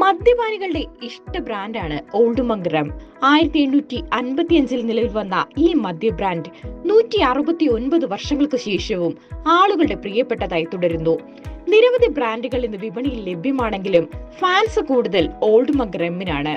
മദ്യപാനികളുടെ ഇഷ്ട ബ്രാൻഡാണ് old Munk ആയിരത്തി എണ്ണൂറ്റി അൻപത്തി അഞ്ചിൽ നിലവിൽ വന്ന ഈ മദ്യ ബ്രാൻഡ് നൂറ്റി അറുപത്തി ഒൻപത് വർഷങ്ങൾക്ക് ശേഷവും ആളുകളുടെ പ്രിയപ്പെട്ടതായി തുടരുന്നു. നിരവധി ബ്രാൻഡുകൾ ഇന്ന് വിപണിയിൽ ലഭ്യമാണെങ്കിലും ഫാൻസ് കൂടുതൽ ഓൾഡ് മങ്ക് റമ്മിനാണ്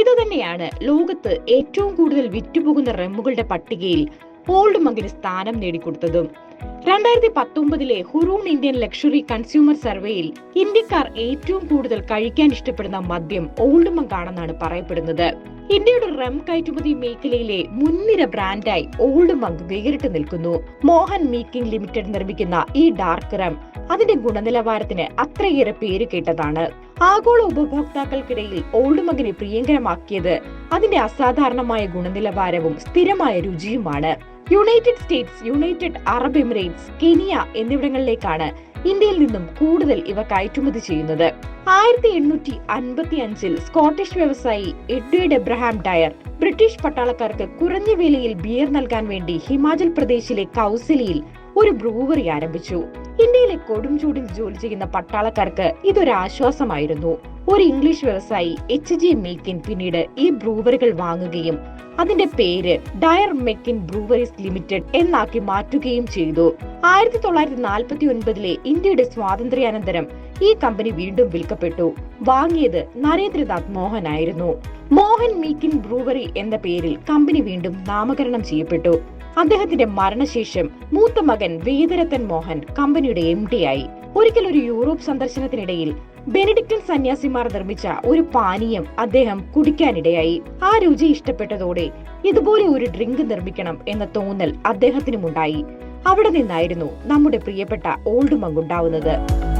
ഇതുതന്നെയാണ് ലോകത്ത് ഏറ്റവും കൂടുതൽ വിറ്റുപോകുന്ന റെമ്മുകളുടെ പട്ടികയിൽ ഓൾഡ് മങ്കിന് സ്ഥാനം നേടിക്കൊടുത്തതും. രണ്ടായിരത്തി പത്തൊമ്പതിലെ ഹുറൂൺ ഇന്ത്യൻ ലക്ഷറി കൺസ്യൂമർ സർവേയിൽ ഇന്ത്യക്കാർ ഏറ്റവും കൂടുതൽ കഴിക്കാൻ ഇഷ്ടപ്പെടുന്ന മദ്യം ഓൾഡ് മങ്കാണെന്നാണ് പറയപ്പെടുന്നത്. ഇന്ത്യയുടെ റം കയറ്റുമതി മേഖലയിലെ മുൻനിര ബ്രാൻഡായി ഓൾഡ് മങ്ക് വേറിട്ട് നിൽക്കുന്നു. മോഹൻ മീക്കിംഗ് ലിമിറ്റഡ് നിർമ്മിക്കുന്ന ഈ ഡാർക്ക് റം അതിന്റെ ഗുണനിലവാരത്തിന് അത്രയേറെ പേര് കേട്ടതാണ്. ആഗോള ഉപഭോക്താക്കൾക്കിടയിൽ ഓൾഡ് മങ്കിനെ പ്രിയങ്കരമാക്കിയത് അതിന്റെ അസാധാരണമായ ഗുണനിലവാരവും സ്ഥിരമായ രുചിയുമാണ്. United States United Arab Emirates Kenya എന്നിവിടങ്ങളിലേക്കാണ് ഇന്ത്യയിൽ നിന്നും കൂടുതൽ ഇവ കയറ്റുമതി ചെയ്യുന്നത്. ആയിരത്തി എണ്ണൂറ്റി അൻപത്തി അഞ്ചിൽ സ്കോട്ടിഷ് വ്യവസായി എഡ്വേഡ് എബ്രഹാം ഡയർ ബ്രിട്ടീഷ് പട്ടാളക്കാർക്ക് കുറഞ്ഞ വിലയിൽ ബിയർ നൽകാൻ വേണ്ടി ഹിമാചൽ പ്രദേശിലെ കൗസലിയിൽ ഒരു ബ്രൂവറി ആരംഭിച്ചു. ഇന്ത്യയിലെ കൊടും ചൂടിൽ ജോലി ചെയ്യുന്ന പട്ടാളക്കാർക്ക് ഇതൊരു ആശ്വാസമായിരുന്നു ഒരു ഇംഗ്ലീഷ് വ്യവസായി എച്ച് ജി മേക്കിൻ പിന്നീട് ഈ ബ്രൂവറികൾ വാങ്ങുകയും അതിന്റെ പേര് ഡയർ മെക്കിൻ ബ്രൂവറീസ് ലിമിറ്റഡ് എന്നാക്കി മാറ്റുകയും ചെയ്തു. ആയിരത്തി തൊള്ളായിരത്തി നാൽപ്പത്തി ഒൻപതിലെ ഇന്ത്യയുടെ സ്വാതന്ത്ര്യാനന്തരം ഈ കമ്പനി വീണ്ടും വിൽക്കപ്പെട്ടു. വാങ്ങിയത് നരേന്ദ്രനാഥ് മോഹൻ ആയിരുന്നു. മോഹൻ മീക്കിൻ ബ്രൂവറി എന്ന പേരിൽ കമ്പനി വീണ്ടും നാമകരണം ചെയ്യപ്പെട്ടു. അദ്ദേഹത്തിന്റെ മരണശേഷം മൂത്ത മകൻ വേദരത്തൻ മോഹൻ കമ്പനിയുടെ എം ആയി. ഒരിക്കൽ ഒരു യൂറോപ്പ് സന്ദർശനത്തിനിടയിൽ ബെനഡിക്റ്റൻ സന്യാസിമാർ നിർമ്മിച്ച ഒരു പാനീയം അദ്ദേഹം കുടിക്കാനിടയായി. ആ രുചി ഇഷ്ടപ്പെട്ടതോടെ ഇതുപോലെ ഒരു ഡ്രിങ്ക് നിർമ്മിക്കണം എന്ന തോന്നൽ അദ്ദേഹത്തിനുമുണ്ടായി. അവിടെ നിന്നായിരുന്നു നമ്മുടെ പ്രിയപ്പെട്ട ഓൾഡ് മങ്ങുണ്ടാവുന്നത് ഉണ്ടാവുന്നത്.